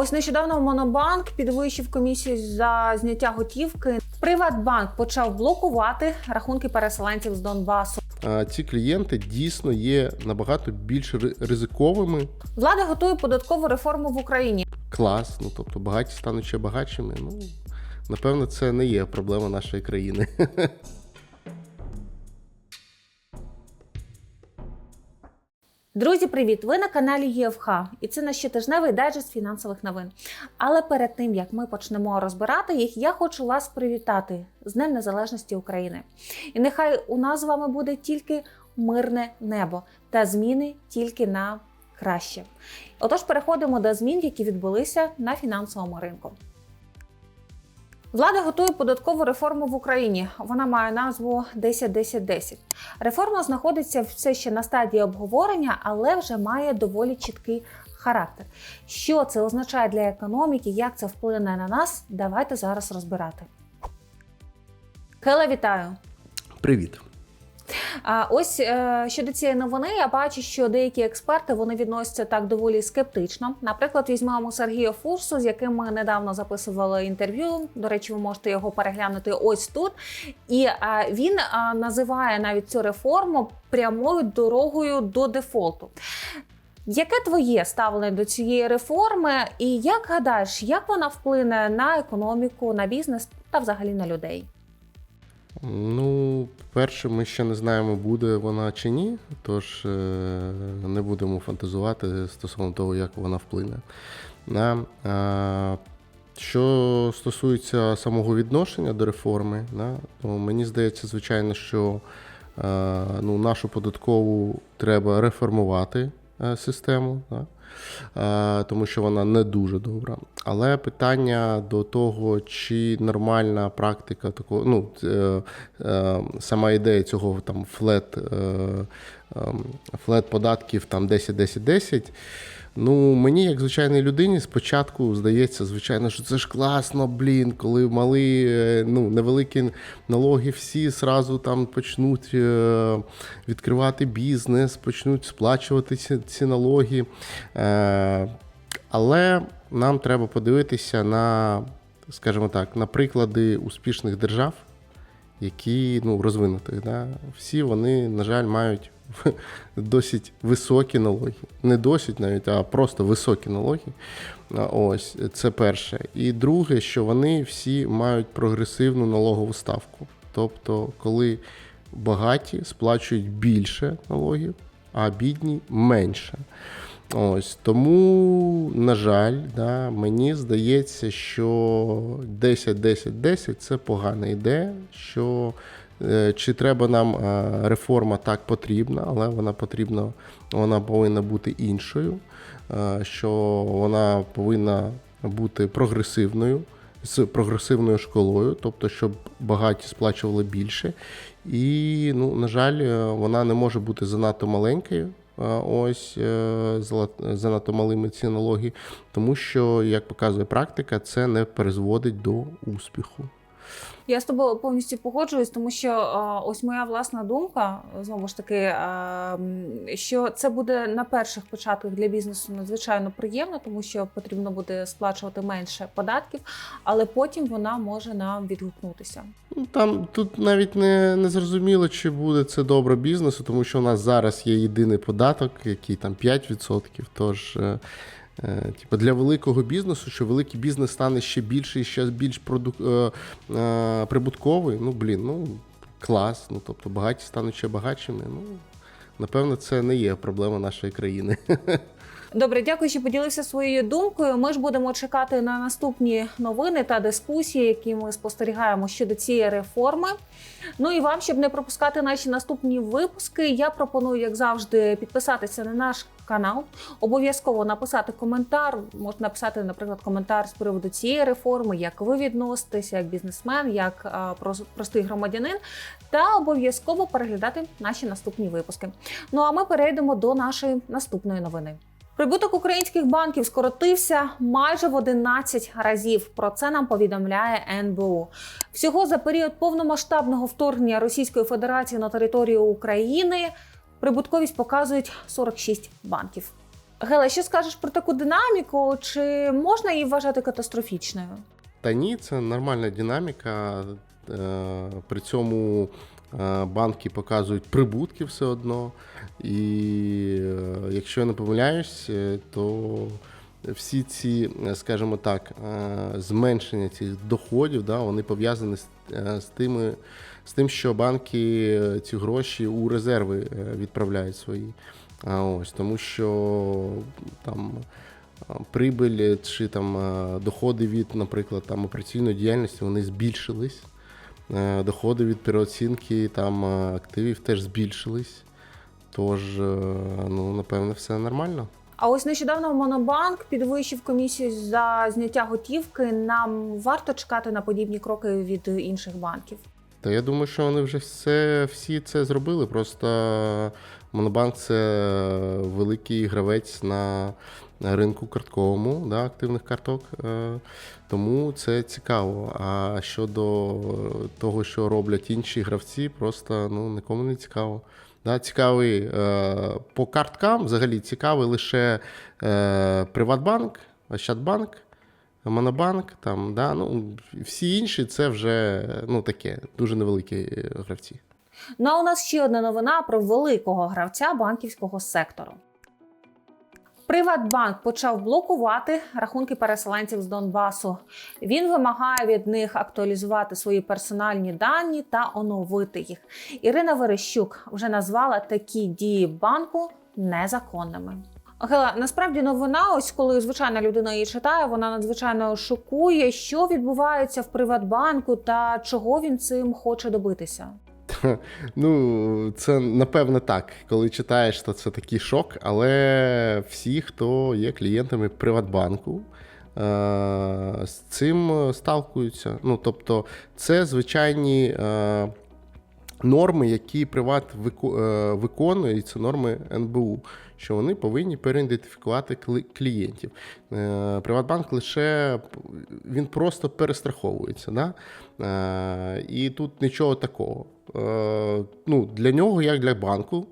Ось нещодавно Монобанк підвищив комісію за зняття готівки. Приватбанк почав блокувати рахунки переселенців з Донбасу. А ці клієнти дійсно є набагато більш ризиковими. Влада готує податкову реформу в Україні. Клас, ну тобто багаті стануть ще багатшими. Ну напевно, це не є проблема нашої країни. Друзі, привіт! Ви на каналі ЄФХ, і це наш щотижневий дайджест фінансових новин. Але перед тим як ми почнемо розбирати їх, я хочу вас привітати з Днем Незалежності України. І нехай у нас з вами буде тільки мирне небо та зміни тільки на краще. Отож, переходимо до змін, які відбулися на фінансовому ринку. Влада готує податкову реформу в Україні. Вона має назву 10-10-10. Реформа знаходиться все ще на стадії обговорення, але вже має доволі чіткий характер. Що це означає для економіки, як це вплине на нас? Давайте зараз розбирати. Кела, вітаю! Привіт. А ось е, щодо цієї новини, я бачу, що деякі експерти вони відносяться так доволі скептично. Наприклад, візьмемо Сергія Фурсу, з яким ми недавно записували інтерв'ю. До речі, ви можете його переглянути ось тут. І е, він е, називає навіть цю реформу прямою дорогою до дефолту. Яке твоє ставлення до цієї реформи, і як гадаєш, як вона вплине на економіку, на бізнес та взагалі на людей? Ну, перше, ми ще не знаємо, буде вона чи ні, тож е, не будемо фантазувати стосовно того, як вона вплине. Що стосується самого відношення до реформи, то мені здається, звичайно, що е, ну, нашу податкову треба реформувати е, систему. Е, Тому що вона не дуже добра. Але питання до того, чи нормальна практика такого, ну е, е, сама ідея цього там флет, е, е, флет податків там 10-10-10. Ну, мені, як звичайній людині, спочатку здається, звичайно, що це ж класно, блін, коли мали, е, ну, невеликі налоги всі зразу там почнуть е, відкривати бізнес, почнуть сплачувати ці, ці налоги. Е, але нам треба подивитися на, скажімо так, на приклади успішних держав, які ну, розвинутих. Да? Всі вони, на жаль, мають досить високі налоги. Не досить навіть, а просто високі налоги. Ось це перше. І друге, що вони всі мають прогресивну налогову ставку. Тобто, коли багаті сплачують більше налогів, а бідні менше. Ось тому, на жаль, да, мені здається, що 10-10-10 це погана ідея. Що чи треба нам е, реформа так потрібна, але вона потрібна, вона повинна бути іншою, е, що вона повинна бути прогресивною. З прогресивною школою, тобто, щоб багаті сплачували більше. І, ну, на жаль, е, вона не може бути занадто маленькою. е, Ось е, занадто малими ці налоги, тому що, як показує практика, це не призводить до успіху. Я з тобою повністю погоджуюсь, тому що е, ось моя власна думка, знову ж таки, е, що це буде на перших початках для бізнесу надзвичайно приємно, тому що потрібно буде сплачувати менше податків, але потім вона може нам відгукнутися. Ну, Там тут навіть не, не зрозуміло, чи буде це добре бізнесу, тому що у нас зараз є єдиний податок, який там 5%. Тож, е, типу, для великого бізнесу, що великий бізнес стане ще більше і ще більш продук, е, е, прибутковий. Ну, блін, ну клас. Ну, тобто багаті стануть ще багатшими. Ну, напевно, це не є проблема нашої країни. Добре, дякую, що поділився своєю думкою. Ми ж будемо чекати на наступні новини та дискусії, які ми спостерігаємо щодо цієї реформи. Ну і вам, щоб не пропускати наші наступні випуски, я пропоную, як завжди, підписатися на наш канал. Обов'язково написати коментар. Можна написати, наприклад, коментар з приводу цієї реформи, як ви відноситеся, як бізнесмен, як простий громадянин, та обов'язково переглядати наші наступні випуски. Ну а ми перейдемо до нашої наступної новини. Прибуток українських банків скоротився майже в 11 разів. Про це нам повідомляє НБУ. Всього за період повномасштабного вторгнення Російської Федерації на територію України прибутковість показують 46 банків. Гела, що скажеш про таку динаміку? Чи можна її вважати катастрофічною? Та ні, це нормальна динаміка. Е, При цьому е, банки показують прибутки все одно. І е, якщо я не помиляюсь, то всі ці, скажімо так, зменшення цих доходів, да, вони пов'язані з тими. З тим, що банки е, ці гроші у резерви е, відправляють свої. А ось тому, що там прибиль чи там доходи від, наприклад, там операційної діяльності вони збільшились. Е, Доходи від переоцінки там активів теж збільшились. Тож, е, ну, напевне, все нормально. А ось нещодавно Монобанк підвищив комісію за зняття готівки. Нам варто чекати на подібні кроки від інших банків. Та я думаю, що вони вже все, всі це зробили. Просто Монобанк це великий гравець на ринку картковому, да, активних карток. Е, Тому це цікаво. А щодо того, що роблять інші гравці, просто ну, нікому не цікаво. Да, цікавий е, по карткам взагалі цікавий лише е, Приватбанк, Ощадбанк. Монобанк, там, да, ну, всі інші це вже ну, таке, дуже невеликі е, гравці. Ну а у нас ще одна новина про великого гравця банківського сектору. Приватбанк почав блокувати рахунки переселенців з Донбасу. Він вимагає від них актуалізувати свої персональні дані та оновити їх. Ірина Верещук вже назвала такі дії банку незаконними. Гела, насправді новина, ось коли звичайна людина її читає, вона надзвичайно шокує, що відбувається в Приватбанку та чого він цим хоче добитися. Ну, це напевно так. Коли читаєш, то це такий шок. Але всі, хто є клієнтами Приватбанку, е, з цим сталкуються. Ну, тобто, це звичайні е, норми, які Приват е, виконує, і це норми НБУ. Що вони повинні переідентифікувати клієнтів. Е, Приватбанк лише він просто перестраховується. Да? Е, І тут нічого такого. Е, Ну, для нього, як для банку,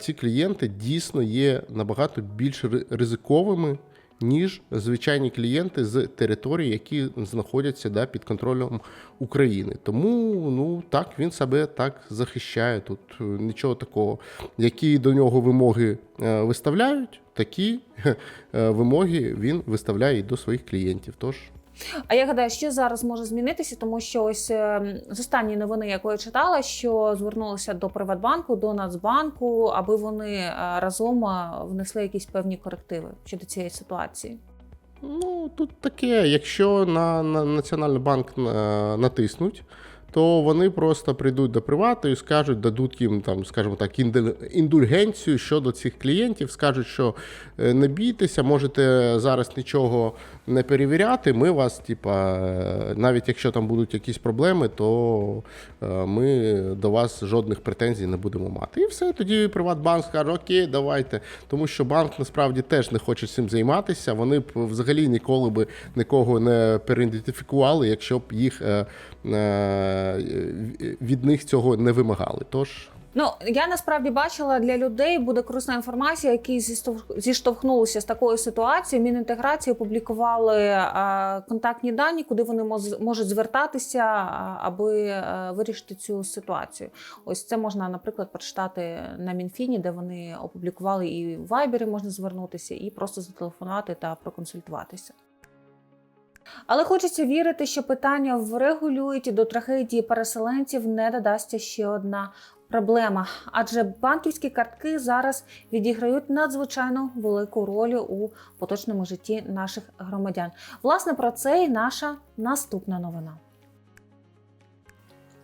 ці клієнти дійсно є набагато більш ризиковими, ніж звичайні клієнти з територій, які знаходяться да, під контролем України. Тому ну, так він себе так захищає. Тут е, нічого такого. Які до нього вимоги е, виставляють, такі е, вимоги він виставляє і до своїх клієнтів. Тож А я гадаю, що зараз може змінитися, тому що ось е, з останньої новини, яку я читала, що звернулися до Приватбанку, до Нацбанку, аби вони е, разом е, внесли якісь певні корективи щодо цієї ситуації. Ну, тут таке, якщо на, на Національний банк е, натиснуть, то вони просто прийдуть до привату і скажуть, дадуть їм там, скажімо так, індульгенцію щодо цих клієнтів, скажуть, що е, не бійтеся, можете зараз нічого не перевіряти. Ми вас, типа, е, навіть якщо там будуть якісь проблеми, то е, ми до вас жодних претензій не будемо мати. І все, тоді Приватбанк скаже, окей, давайте. Тому що банк насправді теж не хоче цим займатися. Вони б взагалі ніколи би нікого не переідентифікували, якщо б їх від них цього не вимагали. Тож. Ну я насправді бачила для людей буде корисна інформація, які зіштовх- зіштовхнулися з такою ситуацією. Мінінтеграції опублікували е, контактні дані, куди вони можуть звертатися, аби е, вирішити цю ситуацію. Ось це можна, наприклад, прочитати на Мінфіні, де вони опублікували і в Вайбері можна звернутися, і просто зателефонувати та проконсультуватися. Але хочеться вірити, що питання врегулюють і до трагедії переселенців не додасться ще одна проблема, адже банківські картки зараз відіграють надзвичайно велику роль у поточному житті наших громадян. Власне, про це і наша наступна новина.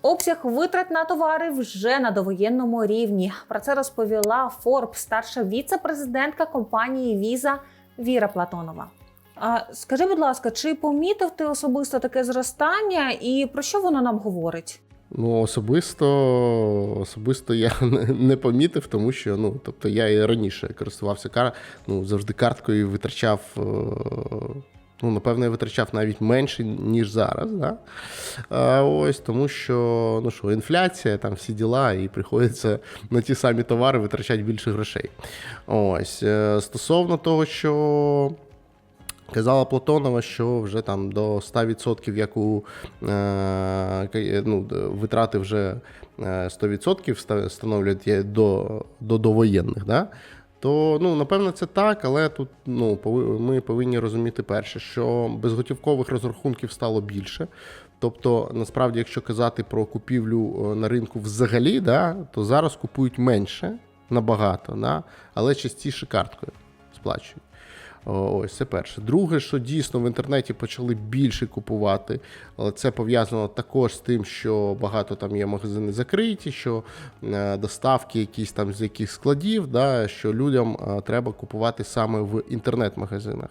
Обсяг витрат на товари вже на довоєнному рівні. Про це розповіла Forbes, старша віце-президентка компанії Visa Віра Платонова. А скажи, будь ласка, чи помітив ти особисто таке зростання, і про що воно нам говорить? Ну, особисто, особисто я не, помітив, тому що ну, тобто я і раніше користувався кар... ну, завжди карткою витрачав е, Ну, напевно, я витрачав навіть менше, ніж зараз. Да? А, ось, тому що ну що, інфляція, там всі діла, і приходиться на ті самі товари витрачати більше грошей. Ось. е, Стосовно того, що Казала Платонова, що вже там до 100%, як у е, ну, витрати вже е, 100% становлять до, до довоєнних. Да? То ну, напевно, це так, але тут ну, ми повинні розуміти перше, що безготівкових розрахунків стало більше. Тобто, насправді, якщо казати про купівлю е, на ринку взагалі, да, то зараз купують менше набагато, да, але частіше карткою сплачують. Ось це перше. Друге, що дійсно в інтернеті почали більше купувати, але це пов'язано також з тим, що багато там є магазини закриті, що е, доставки якісь там з яких складів, да, що людям е, треба купувати саме в інтернет-магазинах.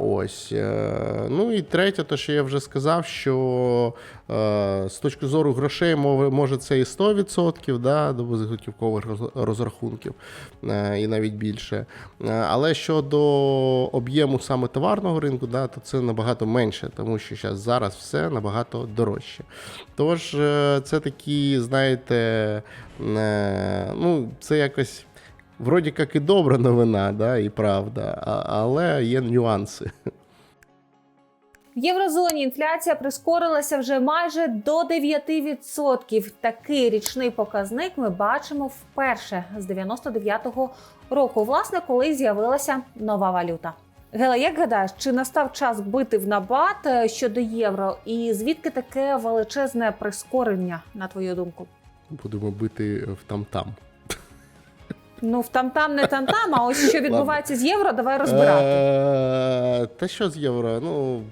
Ось. е, Ну і третє, то що я вже сказав, що з точки зору грошей, може це і 100% да, до безготівкових розрахунків, і навіть більше. Але щодо об'єму саме товарного ринку, да, то це набагато менше, тому що зараз, все набагато дорожче. Тож, е, це такі, знаєте, е, ну, це якось. Вроді як і добра новина, да, і правда, але є нюанси. В єврозоні інфляція прискорилася вже майже до 9%. Такий річний показник ми бачимо вперше з 99-го року. Власне, коли з'явилася нова валюта. Гела, як гадаєш, чи настав час бити в набат е, щодо євро? І звідки таке величезне прискорення, на твою думку? Будемо бити в там-там. Ну в там-там, не там-там, а ось що відбувається з євро, давай розбирати. Е, Та що з євро? Ну,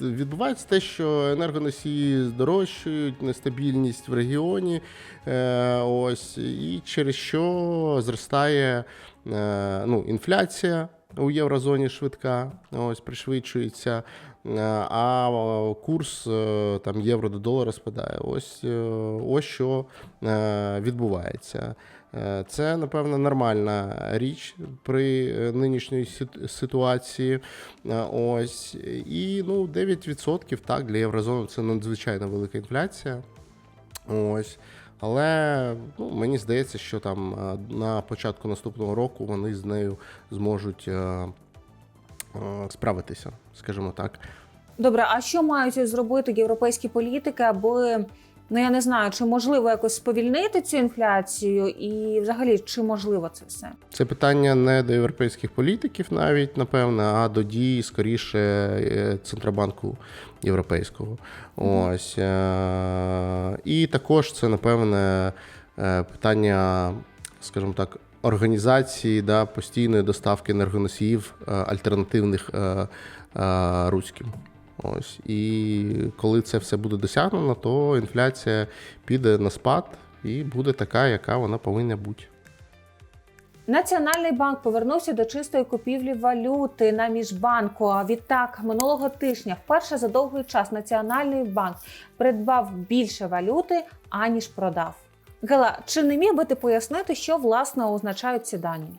відбувається те, що енергоносії здорожчують, нестабільність в регіоні. е, Ось, і через що зростає ну, інфляція. У єврозоні швидка, ось пришвидшується, е, а е, курс е, там євро до долара спадає. Ось, е, ось що е, відбувається. Е, Це, напевно, нормальна річ при е, нинішній ситуації. Е, Ось. І ну, 9% так, для єврозони це надзвичайно велика інфляція. Ось. Але ну, мені здається, що там е, на початку наступного року вони з нею зможуть е, е, справитися, скажімо так. Добре, а що мають зробити європейські політики, аби ну я не знаю, чи можливо якось сповільнити цю інфляцію, і взагалі чи можливо це все? Це питання не до європейських політиків, навіть напевне, а до дій скоріше е, Центробанку Європейського. Ось е, і також це напевне е, питання, скажімо так. Організації да, постійної доставки енергоносіїв альтернативних руським. Ось. І коли це все буде досягнено, то інфляція піде на спад і буде така, яка вона повинна бути. Національний банк повернувся до чистої купівлі валюти на міжбанку. Відтак минулого тижня, вперше за довгий час, Національний банк придбав більше валюти аніж продав. Гела, чи не міг би ти пояснити, що власне означають ці дані?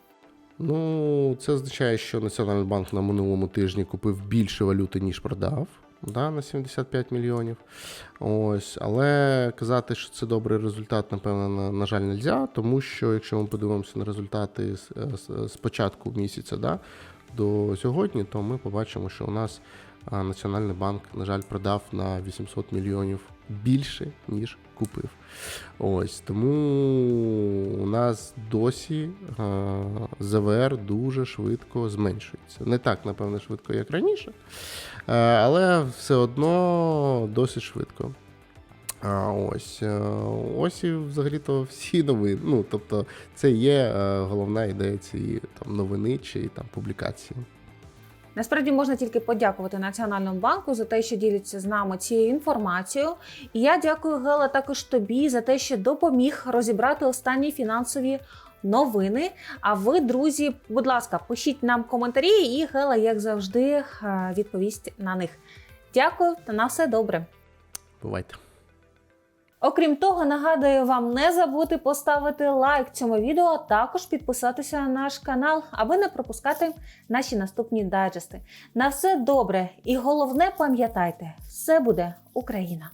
Ну, це означає, що Національний банк на минулому тижні купив більше валюти, ніж продав. Да, на 75 мільйонів. Ось, але казати, що це добрий результат, напевно, на, на жаль, можна, тому що якщо ми подивимося на результати з, з, з початку місяця да, до сьогодні, то ми побачимо, що у нас Національний банк, на жаль, продав на 800 мільйонів більше, ніж купив. Ось тому у нас досі ЗВР дуже швидко зменшується. Не так, напевно, швидко, як раніше, але все одно досить швидко. А, ось, ось і взагалі-то всі новини. Ну, тобто, це є головна ідея цієї там, новини чи там публікації. Насправді можна тільки подякувати Національному банку за те, що діляться з нами цією інформацією. І я дякую Гела також тобі за те, що допоміг розібрати останні фінансові новини. А ви, друзі, будь ласка, пишіть нам коментарі, і Гела, як завжди, е, відповість на них. Дякую та на все добре. Бувайте. Окрім того, нагадую вам не забути поставити лайк цьому відео, а також підписатися на наш канал, аби не пропускати наші наступні дайджести. На все добре і головне пам'ятайте, все буде Україна!